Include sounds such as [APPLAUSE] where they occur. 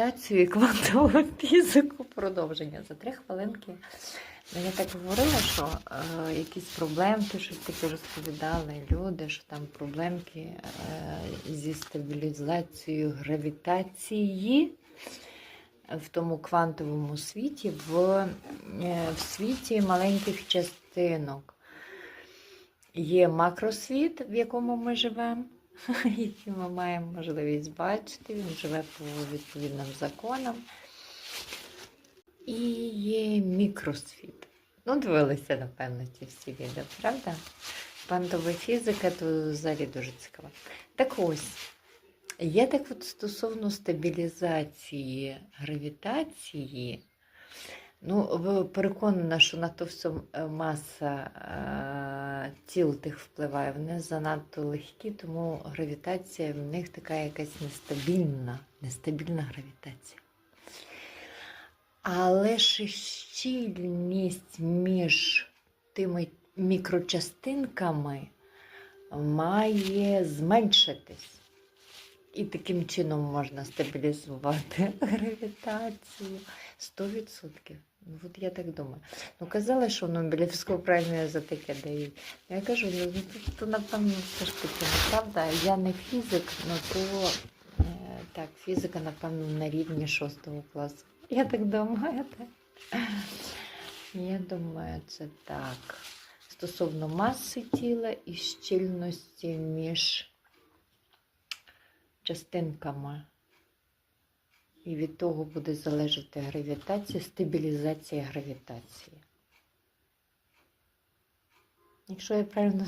Гравітацію і квантову [LAUGHS] фізику продовження за три хвилинки. Ну, я так говорила, що е, якісь проблемки, щось таке розповідали люди, що там проблемки е, зі стабілізацією гравітації в тому квантовому світі, в, е, в світі маленьких частинок. Є макросвіт, в якому ми живемо, [LAUGHS] який ми маємо можливість бачити, він живе по відповідним законам. І є мікросвіт. Ну, дивилися, напевно, ті всі відео, правда? Квантова фізика то взагалі дуже цікаво. Так ось, я так от стосовно стабілізації гравітації, ну, переконана, що на то все маса е, тіл тих впливає, вони занадто легкі, тому гравітація в них така якась нестабільна, нестабільна гравітація. Але ж щільність між тими мікрочастинками має зменшитись. І таким чином можна стабілізувати [LAUGHS] гравітацію 100%. Ну, от я так думаю. Ну, казали, що Нобелівську премію за таке дають. Ну, Я кажу, ну, ну, то, напевно, все ж таки неправда. Я не фізик, ну то е, так, фізика, напевно, на рівні 6 класу. Я так думаю, так. Я думаю, це так. Стосовно маси тіла і щільності між частинками. І від того буде залежати гравітація, стабілізація гравітації. Якщо я правильно